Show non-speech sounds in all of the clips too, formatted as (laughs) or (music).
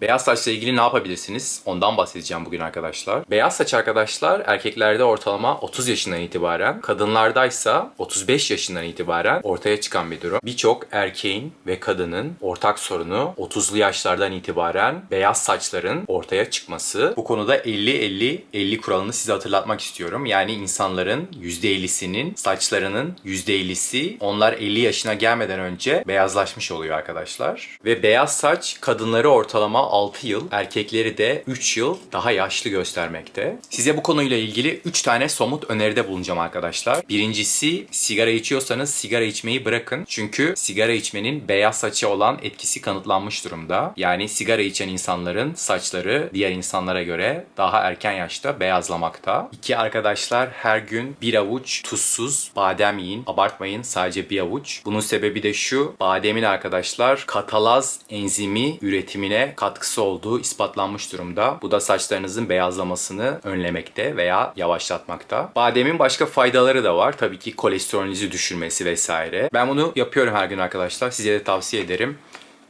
Beyaz saçla ilgili ne yapabilirsiniz? Ondan bahsedeceğim bugün arkadaşlar. Beyaz saç arkadaşlar erkeklerde ortalama 30 yaşından itibaren, kadınlardaysa 35 yaşından itibaren ortaya çıkan bir durum. Birçok erkeğin ve kadının ortak sorunu 30'lu yaşlardan itibaren beyaz saçların ortaya çıkması. Bu konuda 50-50-50 kuralını size hatırlatmak istiyorum. Yani insanların %50'sinin saçlarının %50'si onlar 50 yaşına gelmeden önce beyazlaşmış oluyor arkadaşlar. Ve beyaz saç kadınları ortalama 6 yıl, erkekleri de 3 yıl daha yaşlı göstermekte. Size bu konuyla ilgili 3 tane somut öneride bulunacağım arkadaşlar. Birincisi sigara içiyorsanız sigara içmeyi bırakın. Çünkü sigara içmenin beyaz saça olan etkisi kanıtlanmış durumda. Yani sigara içen insanların saçları diğer insanlara göre daha erken yaşta beyazlamakta. İki arkadaşlar her gün bir avuç tuzsuz badem yiyin. Abartmayın sadece bir avuç. Bunun sebebi de şu. Bademin arkadaşlar katalaz enzimi üretimine katkısı olduğu ispatlanmış durumda. Bu da saçlarınızın beyazlamasını önlemekte veya yavaşlatmakta. Bademin başka faydaları da var. Tabii ki kolesterolünüzü düşürmesi vesaire. Ben bunu yapıyorum her gün arkadaşlar. Size de tavsiye ederim.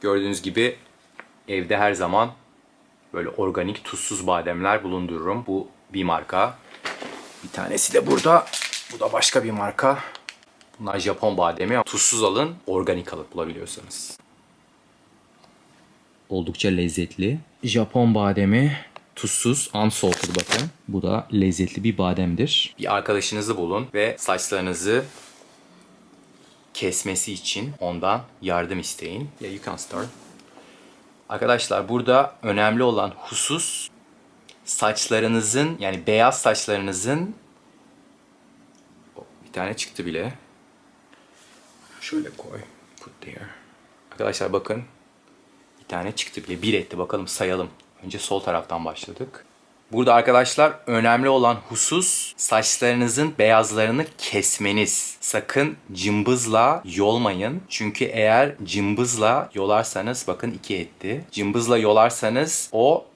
Gördüğünüz gibi evde her zaman böyle organik tuzsuz bademler bulundururum. Bu bir marka. Bir tanesi de burada. Bu da başka bir marka. Bunlar Japon bademi. Tuzsuz alın, organik alıp bulabiliyorsanız. Oldukça lezzetli. Japon bademi tuzsuz, unsalted bakın. Bu da lezzetli bir bademdir. Bir arkadaşınızı bulun ve saçlarınızı kesmesi için ondan yardım isteyin. Yeah, you can start. Arkadaşlar burada önemli olan husus saçlarınızın yani beyaz saçlarınızın bir tane çıktı bile. Şöyle koy. Put there. Arkadaşlar bakın. Tane çıktı bile. Bir etti. Bakalım sayalım. Önce sol taraftan başladık. Burada arkadaşlar önemli olan husus saçlarınızın beyazlarını kesmeniz. Sakın cımbızla yolmayın. Çünkü eğer cımbızla yolarsanız bakın iki etti. Cımbızla yolarsanız o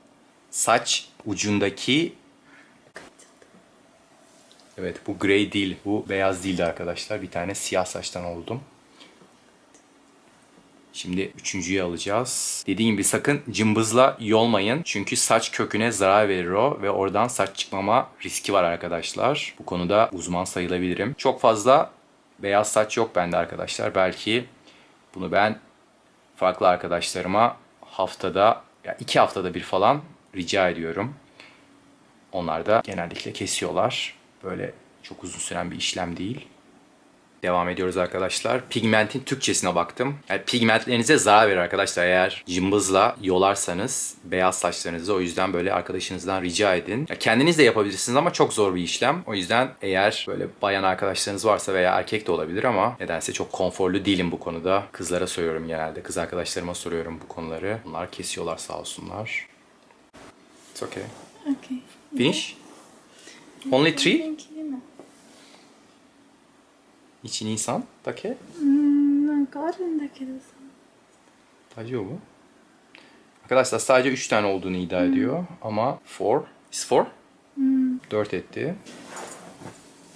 saç ucundaki Evet bu grey değil. Bu beyaz değildi arkadaşlar. Bir tane siyah saçtan oldum. Şimdi üçüncüyü alacağız. Dediğim gibi sakın cımbızla yolmayın. Çünkü saç köküne zarar verir o ve oradan saç çıkmama riski var arkadaşlar. Bu konuda uzman sayılabilirim. Çok fazla beyaz saç yok bende arkadaşlar. Belki bunu ben farklı arkadaşlarıma haftada ya iki haftada bir falan rica ediyorum. Onlar da genellikle kesiyorlar. Böyle çok uzun süren bir işlem değil. Devam ediyoruz arkadaşlar. Pigmentin Türkçesine baktım. Yani pigmentlerinize zarar verir arkadaşlar eğer cımbızla yolarsanız beyaz saçlarınızı. O yüzden böyle arkadaşınızdan rica edin. Ya kendiniz de yapabilirsiniz ama çok zor bir işlem. O yüzden eğer böyle bayan arkadaşlarınız varsa veya erkek de olabilir ama nedense çok konforlu değilim bu konuda. Kızlara soruyorum genelde. Kız arkadaşlarıma soruyorum bu konuları. Bunlar kesiyorlar sağ olsunlar. It's okay. Okay. Finish? Only three? 元気でも 1、2、3だけうーんなんかあるんだけどさ Acıyor bu. Arkadaşlar sadece 3 tane olduğunu iddia ediyor ama 4 is 4 4 etti.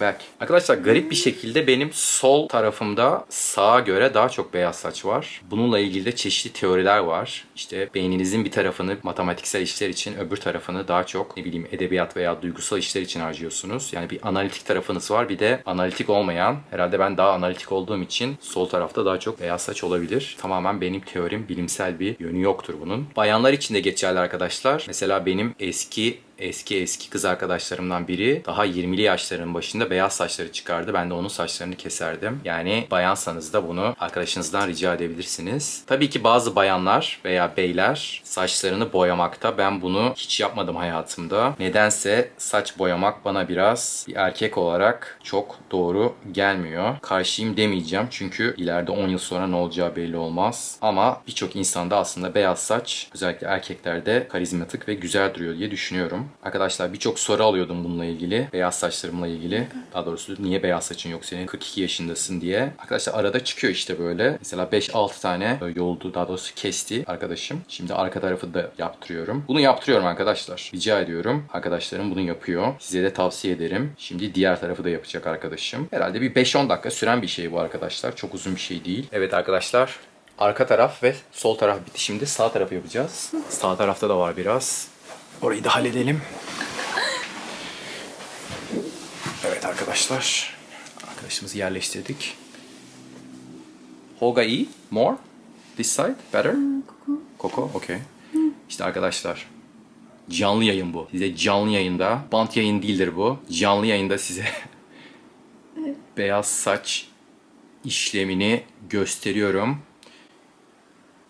Back. Arkadaşlar garip bir şekilde benim sol tarafımda sağa göre daha çok beyaz saç var. Bununla ilgili de çeşitli teoriler var. İşte beyninizin bir tarafını matematiksel işler için öbür tarafını daha çok ne bileyim edebiyat veya duygusal işler için harcıyorsunuz. Yani bir analitik tarafınız var bir de analitik olmayan. Herhalde ben daha analitik olduğum için sol tarafta daha çok beyaz saç olabilir. Tamamen benim teorim bilimsel bir yönü yoktur bunun. Bayanlar için de geçerli arkadaşlar. Mesela benim eski eski eski kız arkadaşlarımdan biri daha 20'li yaşlarının başında beyaz saçları çıkardı. Ben de onun saçlarını keserdim. Yani bayansanız da bunu arkadaşınızdan rica edebilirsiniz. Tabii ki bazı bayanlar veya beyler saçlarını boyamakta. Ben bunu hiç yapmadım hayatımda. Nedense saç boyamak bana biraz bir erkek olarak çok doğru gelmiyor. Karşıyım demeyeceğim çünkü ileride 10 yıl sonra ne olacağı belli olmaz. Ama birçok insanda aslında beyaz saç özellikle erkeklerde karizmatik ve güzel duruyor diye düşünüyorum. Arkadaşlar birçok soru alıyordum bununla ilgili. Beyaz saçlarımla ilgili. Daha doğrusu niye beyaz saçın yok senin? 42 yaşındasın diye. Arkadaşlar arada çıkıyor işte böyle. Mesela 5-6 tane yoldu daha doğrusu kesti arkadaşım. Şimdi arka tarafı da yaptırıyorum. Bunu yaptırıyorum arkadaşlar. Rica ediyorum. Arkadaşlarım bunu yapıyor. Size de tavsiye ederim. Şimdi diğer tarafı da yapacak arkadaşım. Herhalde bir 5-10 dakika süren bir şey bu arkadaşlar. Çok uzun bir şey değil. Evet arkadaşlar Arka taraf ve sol taraf bitti. Şimdi sağ tarafı yapacağız. Sağ tarafta da var biraz. Orayı da halledelim. Evet arkadaşlar. Arkadaşımızı yerleştirdik. Holga iyi. More. This side. Better. Koko. Okay. İşte arkadaşlar. Canlı yayın bu. Size canlı yayında. Bant yayın değildir bu. Canlı yayında size (laughs) beyaz saç işlemini gösteriyorum.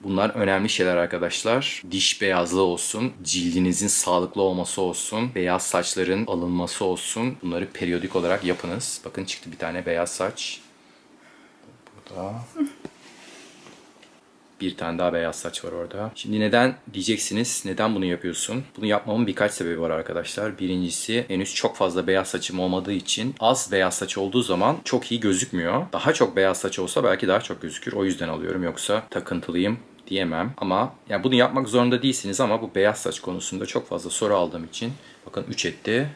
Bunlar önemli şeyler arkadaşlar. Diş beyazlığı olsun, cildinizin sağlıklı olması olsun, beyaz saçların alınması olsun. Bunları periyodik olarak yapınız. Bakın çıktı bir tane beyaz saç. Burada. Bir tane daha beyaz saç var orada. Şimdi neden diyeceksiniz, neden bunu yapıyorsun? Bunu yapmamın birkaç sebebi var arkadaşlar. Birincisi henüz çok fazla beyaz saçım olmadığı için az beyaz saç olduğu zaman çok iyi gözükmüyor. Daha çok beyaz saç olsa belki daha çok gözükür. O yüzden alıyorum. Yoksa takıntılıyım diyemem. Ama yani bunu yapmak zorunda değilsiniz ama bu beyaz saç konusunda çok fazla soru aldığım için bakın 3 etti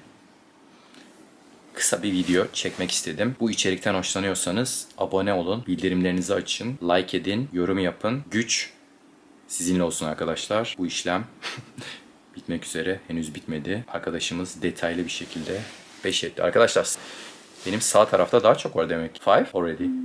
kısa bir video çekmek istedim. Bu içerikten hoşlanıyorsanız abone olun, bildirimlerinizi açın, like edin, yorum yapın. Güç sizinle olsun arkadaşlar. Bu işlem (laughs) bitmek üzere. Henüz bitmedi. Arkadaşımız detaylı bir şekilde 5 etti. Arkadaşlar benim sağ tarafta daha çok var demek. 5 already.